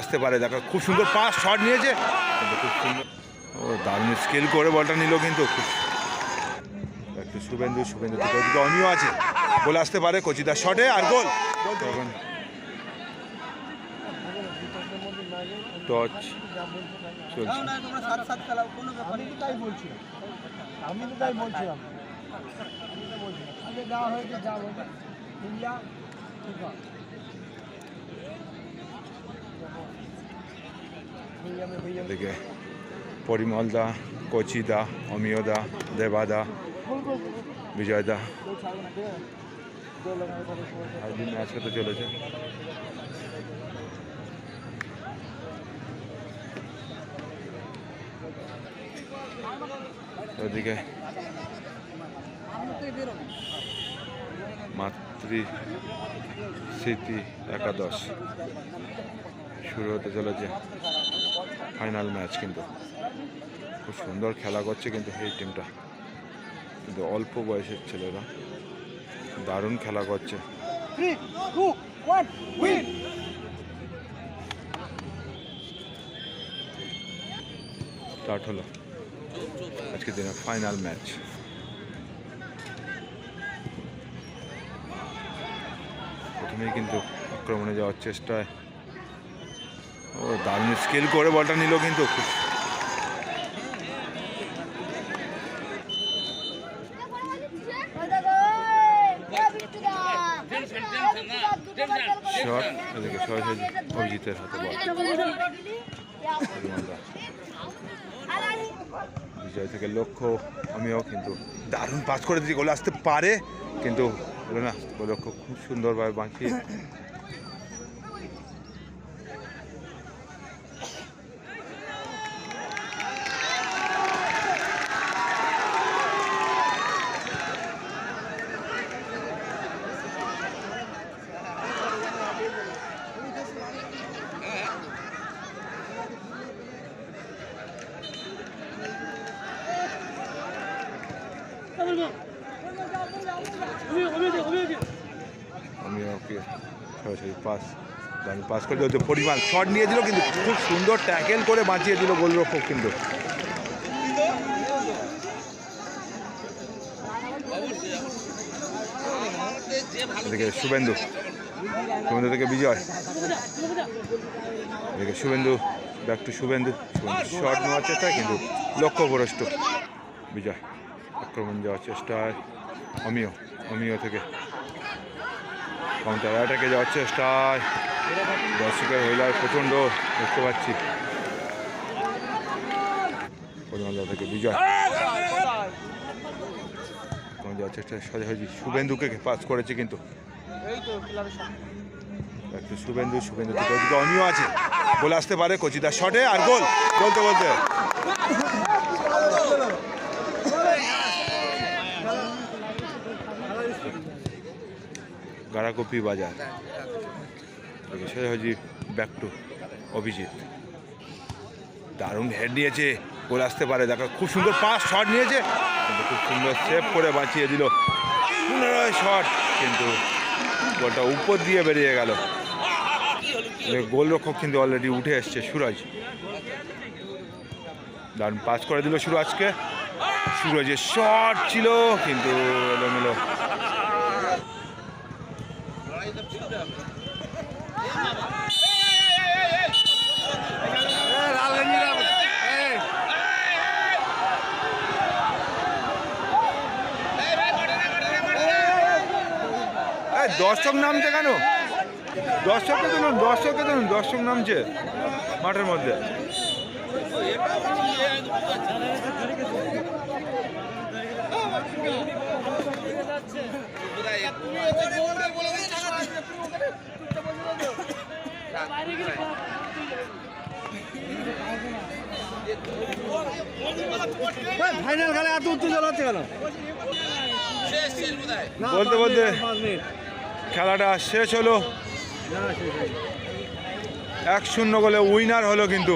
আসতে পারে। দেখো খুব সুন্দর পাস শট নিয়েছে। খুব সুন্দর। ও দারুণ স্কেল করে বলটা নিল কিন্তু। খুব একটু শুভেন্দু শুভেন্দু ওদিকে অনিও আছে। গোল আসতে পারে কচিদার শটে আর গোল তখন টচ চলছে। আমি তো তাই বলছি আমি তো তাই বলছিলাম। আমি তো বলছি যা হয়েছে যা হয়েছে। এদিকে পরিমলদা কচিদা অমিয়দা দেবাদা বিজয়দা দা ম্যাচ হতে চলেছে। এদিকে মাতৃ স্মৃতি একাদশ। শুরু হতে চলেছে ফাইনাল ম্যাচ কিন্তু। খুব সুন্দর খেলা করছে কিন্তু এই টিমটা কিন্তু অল্প বয়সের ছেলেরা। দারুণ খেলা করছে। স্টার্ট হলো। আজকে দিনে ফাইনাল ম্যাচ প্রথমেই কিন্তু আক্রমণে যাওয়ার চেষ্টায় ও, দারুণ স্কেল করে বলটা নিল কিন্তু। শট এদিকে অভিজিতের হাতে বিজয় থেকে লক্ষ্য, আমিও কিন্তু দারুণ পাস করে দিয়েছি গোলে আসতে পারে, কিন্তু না লক্ষ্য খুব সুন্দরভাবে বাঁচিয়ে ওকে সরাসরি পাস, দারুণ পাস করে দিল। পরিমাণ শট নিয়ে দিল কিন্তু খুব সুন্দর ট্যাকেল করে বাঁচিয়ে দিল গোলরক্ষক কিন্তু। এদিকে শুভেন্দু শুভেন্দু থেকে বিজয়। এদিকে Suvendu back to Suvendu. Shot নেওয়ার চেষ্টা কিন্তু লক্ষ্যভ্রষ্ট বিজয়। আক্রমণ যাওয়ার চেষ্টায় অমিয় অমিয় থেকে অ্যাটাকে যাওয়ার চেষ্টায় দর্শকের হইলার প্রচণ্ড দেখতে পাচ্ছি। থেকে বিজয়। সোজাসুজি শুভেন্দুকে পাস করেছে কিন্তু। শুভেন্দু শুভেন্দু অনিও আছে। গোল আসতে পারে কচিদার শটে আর গোল। বলতে বলতে গাড়াকপি বাজার। সোজাসুজি ব্যাক টু অভিজিৎ। দারুণ হেড নিয়েছে গোল আসতে পারে, দেখা, খুব সুন্দর পাঁচ শট নিয়েছে খুব সুন্দর সেভ করে বাঁচিয়ে দিল। পুনরায় শট কিন্তু বলটা উপর দিয়ে বেরিয়ে গেল। গোলরক্ষক কিন্তু অলরেডি উঠে এসছে, সুরজ। দারুণ পাস করে দিল সুরজকে। সুরজের শট ছিল, কিন্তু এলোমেলো এই দর্শক নামছে কেন? দর্শককে তো দর্শককে তো দর্শক নামছে মাঠের মধ্যে। ফাইনাল খেলা এত উত্তেজনা হচ্ছে কেন? বলতে বলতে। খেলাটা শেষ হলো। এক শূন্য গোলে উইনার হলো কিন্তু